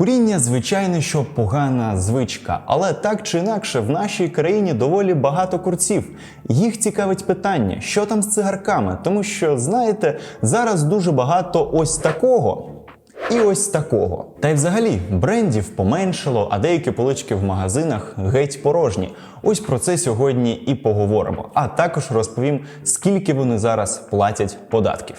Куріння, звичайно, що погана звичка, але так чи інакше, в нашій країні доволі багато курців. Їх цікавить питання, що там з цигарками, тому що, знаєте, зараз дуже багато ось такого. І ось такого. Та й взагалі брендів поменшало, а деякі полички в магазинах геть порожні. Ось про це сьогодні і поговоримо. А також розповім, скільки вони зараз платять податків.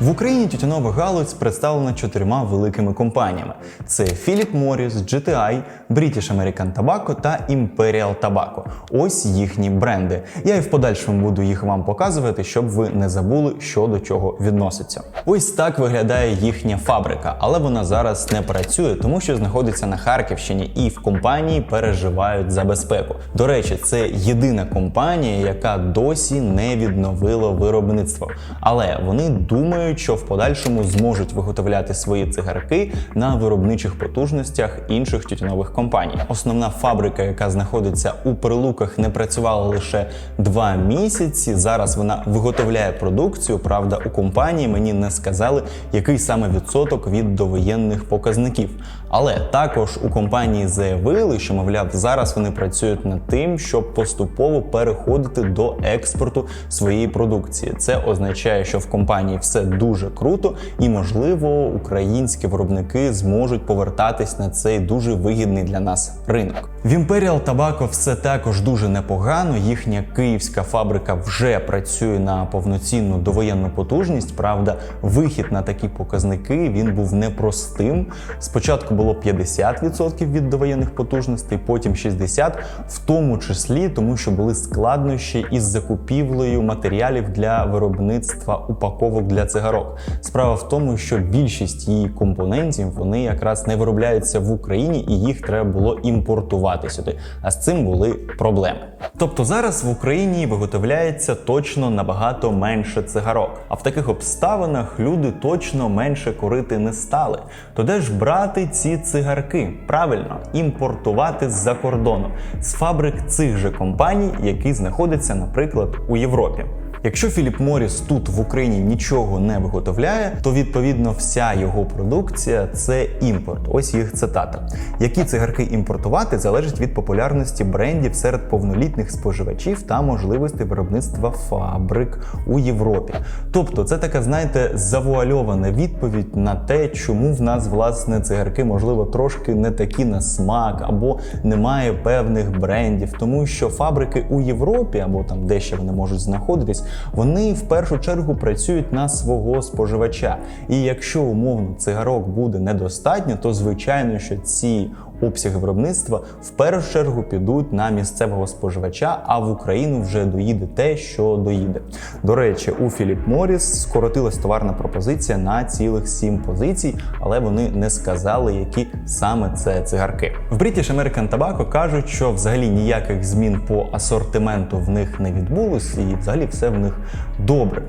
В Україні тютюнова галузь представлена чотирма великими компаніями: це Philip Morris, GTI, British American Tobacco та Imperial Tobacco. Ось їхні бренди. Я і в подальшому буду їх вам показувати, щоб ви не забули, що до чого відноситься. Ось так виглядає їхня фабрика, але вона зараз не працює, тому що знаходиться на Харківщині, і в компанії переживають за безпеку. До речі, це єдина компанія, яка досі не відновила виробництво, але вони думають що в подальшому зможуть виготовляти свої цигарки на виробничих потужностях інших тютюнових компаній. Основна фабрика, яка знаходиться у прилуках, не працювала лише два місяці. Зараз вона виготовляє продукцію. Правда, у компанії мені не сказали, який саме відсоток від довоєнних показників. Але також у компанії заявили, що мовляв, зараз вони працюють над тим, щоб поступово переходити до експорту своєї продукції. Це означає, що в компанії все дуже круто, і можливо українські виробники зможуть повертатись на цей дуже вигідний для нас ринок. В Imperial Tobacco все також дуже непогано. Їхня київська фабрика вже працює на повноцінну довоєнну потужність. Правда, вихід на такі показники він був непростим. Спочатку було 50% від довоєнних потужностей, потім 60%, в тому числі тому, що були складнощі із закупівлею матеріалів для виробництва упаковок для цигарок. Справа в тому, що більшість її компонентів вони якраз не виробляються в Україні, і їх треба було імпортувати сюди. А з цим були проблеми. Тобто зараз в Україні виготовляється точно набагато менше цигарок. А в таких обставинах люди точно менше курити не стали. То де ж брати ці цигарки? Правильно, імпортувати з-за кордону з фабрик цих же компаній, які знаходяться, наприклад, у Європі. Якщо Філіп Моріс тут в Україні нічого не виготовляє, то відповідно вся його продукція це імпорт. Ось їх цитата. Які цигарки імпортувати залежить від популярності брендів серед повнолітніх споживачів та можливості виробництва фабрик у Європі. Тобто, це така, знаєте, завуальована відповідь на те, чому в нас власне цигарки можливо трошки не такі на смак, або немає певних брендів, тому що фабрики у Європі або там де ще вони можуть знаходитись вони в першу чергу працюють на свого споживача. І якщо умовно цигарок буде недостатньо, то звичайно, що ці обсяги виробництва в першу чергу підуть на місцевого споживача, а в Україну вже доїде те, що доїде. До речі, у Philip Morris скоротилась товарна пропозиція на цілих сім позицій, але вони не сказали, які саме це цигарки. В British American Tobacco кажуть, що взагалі ніяких змін по асортименту в них не відбулось, і взагалі все в них добре.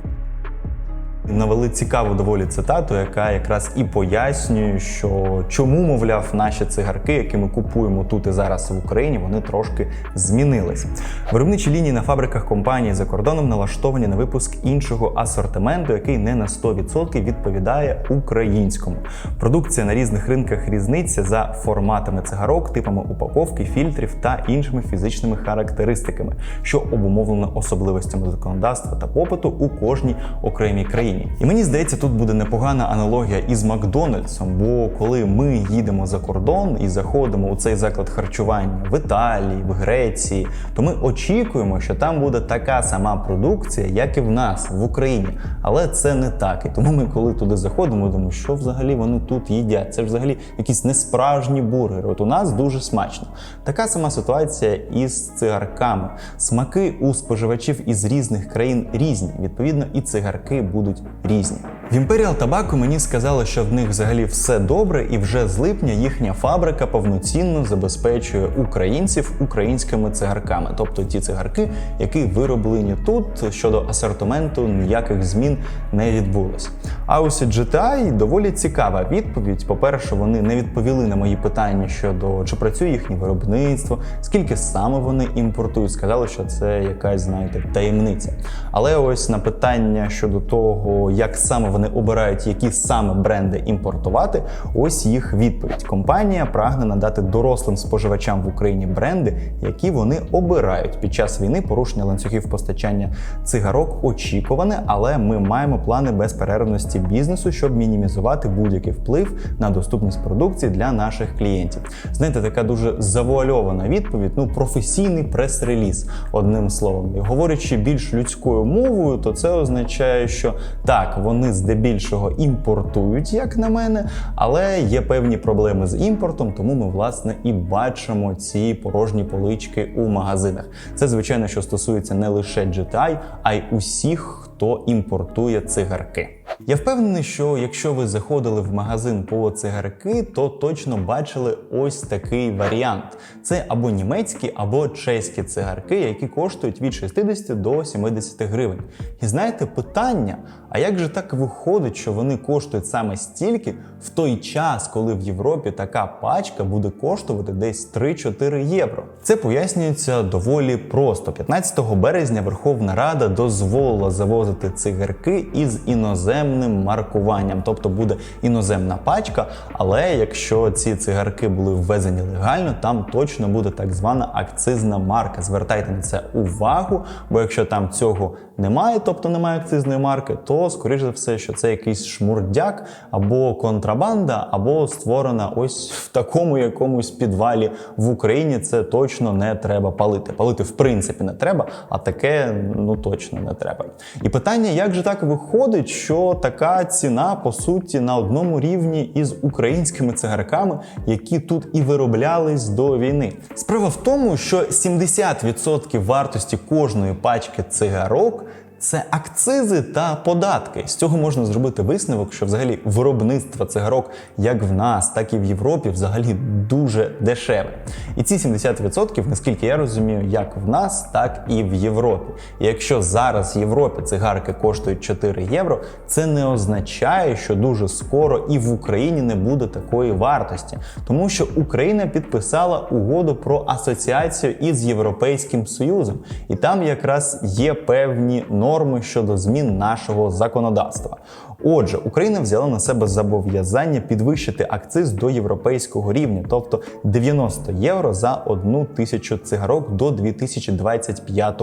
Навели цікаву доволі цитату, яка якраз і пояснює, що чому, мовляв, наші цигарки, які ми купуємо тут і зараз в Україні, вони трошки змінились. Виробничі лінії на фабриках компанії за кордоном налаштовані на випуск іншого асортименту, який не на 100% відповідає українському. Продукція на різних ринках різниця за форматами цигарок, типами упаковки, фільтрів та іншими фізичними характеристиками, що обумовлено особливостями законодавства та попиту у кожній окремій країні. І мені здається, тут буде непогана аналогія із Макдональдсом. Бо коли ми їдемо за кордон і заходимо у цей заклад харчування в Італії, в Греції, то ми очікуємо, що там буде така сама продукція, як і в нас в Україні. Але це не так. І тому ми, коли туди заходимо, думаємо, що взагалі вони тут їдять. Це ж взагалі якісь несправжні бургери. От у нас дуже смачно. Така сама ситуація із цигарками. Смаки у споживачів із різних країн різні. Відповідно, і цигарки будуть різні. В Imperial Tobacco мені сказали, що в них взагалі все добре, і вже з липня їхня фабрика повноцінно забезпечує українців українськими цигарками, тобто ті цигарки, які вироблені тут щодо асортименту ніяких змін не відбулось. А ось GTI доволі цікава відповідь. По-перше, вони не відповіли на мої питання щодо чи працює їхнє виробництво, скільки саме вони імпортують. Сказали, що це якась, знаєте, таємниця. Але ось на питання щодо того, як саме вони обирають, які саме бренди імпортувати, ось їх відповідь. Компанія прагне надати дорослим споживачам в Україні бренди, які вони обирають під час війни. Порушення ланцюгів постачання цигарок очікуване, але ми маємо плани безперервності бізнесу, щоб мінімізувати будь-який вплив на доступність продукції для наших клієнтів. Знаєте, така дуже завуальована відповідь. Ну, професійний прес-реліз, одним словом. І говорячи більш людською мовою, то це означає, що так, вони здебільшого імпортують, як на мене, але є певні проблеми з імпортом, тому ми власне і бачимо ці порожні полички у магазинах. Це звичайно, що стосується не лише GTI, а й усіх. Хто імпортує цигарки? Я впевнений, що якщо ви заходили в магазин по цигарки, то точно бачили ось такий варіант: це або німецькі, або чеські цигарки, які коштують від 60 до 70 гривень. І знаєте, питання: а як же так виходить, що вони коштують саме стільки в той час, коли в Європі така пачка буде коштувати десь 3-4 євро? Це пояснюється доволі просто. 15 березня Верховна Рада дозволила завозити цигарки із іноземним маркуванням, тобто буде іноземна пачка. Але якщо ці цигарки були ввезені легально, там точно буде так звана акцизна марка. Звертайте на це увагу, бо якщо там цього немає, тобто немає акцизної марки, то скоріш за все, що це якийсь шмурдяк або контрабанда, або створена ось в такому якомусь підвалі в Україні. Це точно не треба палити. Палити в принципі не треба, а таке ну точно не треба. І питання, як же так виходить, що така ціна по суті на одному рівні із українськими цигарками, які тут і вироблялись до війни. Справа в тому, що 70% вартості кожної пачки цигарок. Це акцизи та податки. З цього можна зробити висновок, що взагалі виробництво цигарок як в нас, так і в Європі взагалі дуже дешеве. І ці 70%, наскільки я розумію, як в нас, так і в Європі. І якщо зараз в Європі цигарки коштують 4 євро, це не означає, що дуже скоро і в Україні не буде такої вартості, тому що Україна підписала угоду про асоціацію із Європейським Союзом, і там якраз є певні норми норми щодо змін нашого законодавства. Отже, Україна взяла на себе зобов'язання підвищити акциз до європейського рівня, тобто 90 євро за одну тисячу цигарок до 2025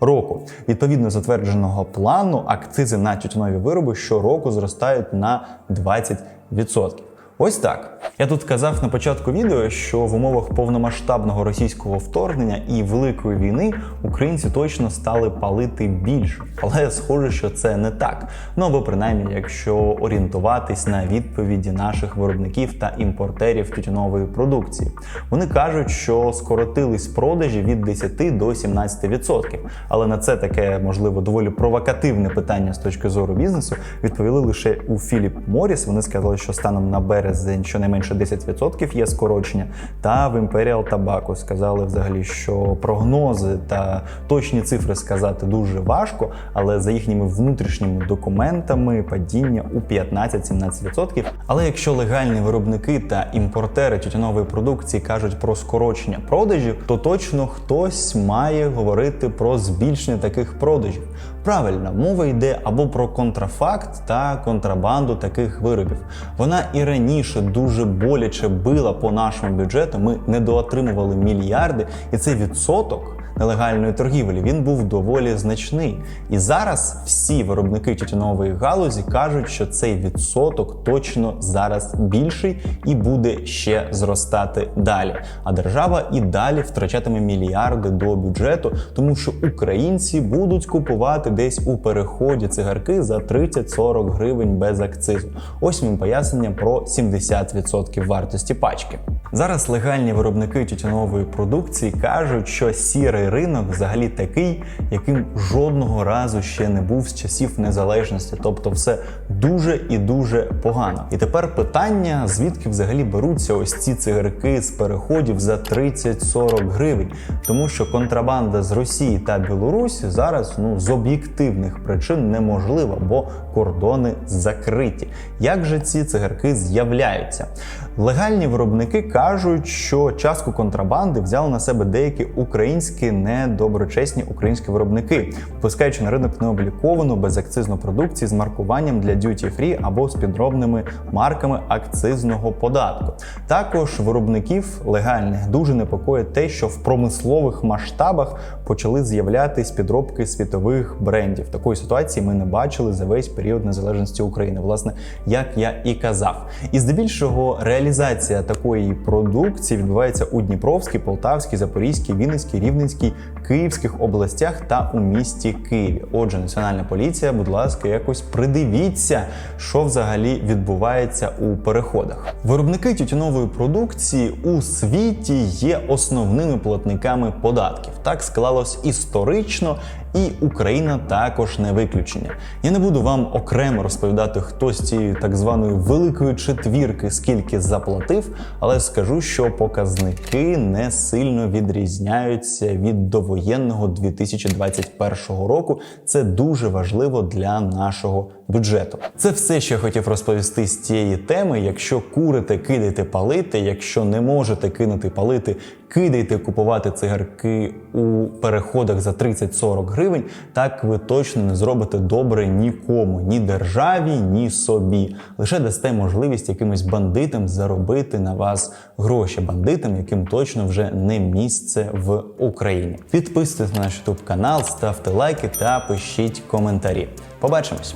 року. Відповідно затвердженого плану, акцизи на тютюнові вироби щороку зростають на 20%. Ось так. Я тут казав на початку відео, що в умовах повномасштабного російського вторгнення і великої війни українці точно стали палити більше, але схоже, що це не так. Ну або принаймні, якщо орієнтуватись на відповіді наших виробників та імпортерів тютюнової продукції, вони кажуть, що скоротились продажі від 10 до 17%. Але на це таке можливо доволі провокативне питання з точки зору бізнесу відповіли лише у Філіп Моріс. Вони сказали, що станом на березень щонайменше 10% є скорочення. Та в Imperial Tobacco сказали взагалі, що прогнози та точні цифри сказати дуже важко, але за їхніми внутрішніми документами падіння у 15-17%. Але якщо легальні виробники та імпортери тютюнової продукції кажуть про скорочення продажів, то точно хтось має говорити про збільшення таких продажів. Правильно, мова йде або про контрафакт та контрабанду таких виробів. Вона і раніше дуже боляче била по нашому бюджету. Ми недоотримували мільярди, і цей відсоток. Нелегальної торгівлі він був доволі значний. І зараз всі виробники тютюнової галузі кажуть, що цей відсоток точно зараз більший і буде ще зростати далі. А держава і далі втрачатиме мільярди до бюджету, тому що українці будуть купувати десь у переході цигарки за 30-40 гривень без акцизу. Ось вам пояснення про 70% вартості пачки. Зараз легальні виробники тютюнової продукції кажуть, що сірий сірий ринок взагалі такий, яким жодного разу ще не був з часів незалежності. Тобто, все дуже і дуже погано. І тепер питання: звідки взагалі беруться ось ці цигарки з переходів за 30-40 гривень, тому що контрабанда з Росії та Білорусі зараз ну з об'єктивних причин неможлива, бо кордони закриті. Як же ці цигарки з'являються? Легальні виробники кажуть, що частку контрабанди взяли на себе деякі українські недоброчесні українські виробники, впускаючи на ринок необліковану безакцизну продукцію з маркуванням для duty free або з підробними марками акцизного податку. Також виробників легальних дуже непокоїть те, що в промислових масштабах почали з'являтись підробки світових брендів. Такої ситуації ми не бачили за весь період незалежності України. Власне, як я і казав, і здебільшого реалізація такої продукції відбувається у Дніпровській, Полтавській, Запорізькій, Вінницькій, Рівненській, Київських областях та у місті Києві. Отже, національна поліція, будь ласка, якось придивіться, що взагалі відбувається у переходах. Виробники тютюнової продукції у світі є основними платниками податків. Так склалось історично. І Україна також не виключення. Я не буду вам окремо розповідати, хто з цієї так званої великої четвірки скільки заплатив, але скажу, що показники не сильно відрізняються від довоєнного 2021 року. Це дуже важливо для нашого бюджету. Це все, що я хотів розповісти з цієї теми. Якщо курите, кидайте палити. Якщо не можете кинути палити, кидайте купувати цигарки у переходах за 30-40 гривень. Так ви точно не зробите добре нікому, ні державі, ні собі. Лише дасте можливість якимось бандитам заробити на вас гроші. Бандитам, яким точно вже не місце в Україні. Підписуйтесь на наш YouTube канал, ставте лайки та пишіть коментарі. Побачимось!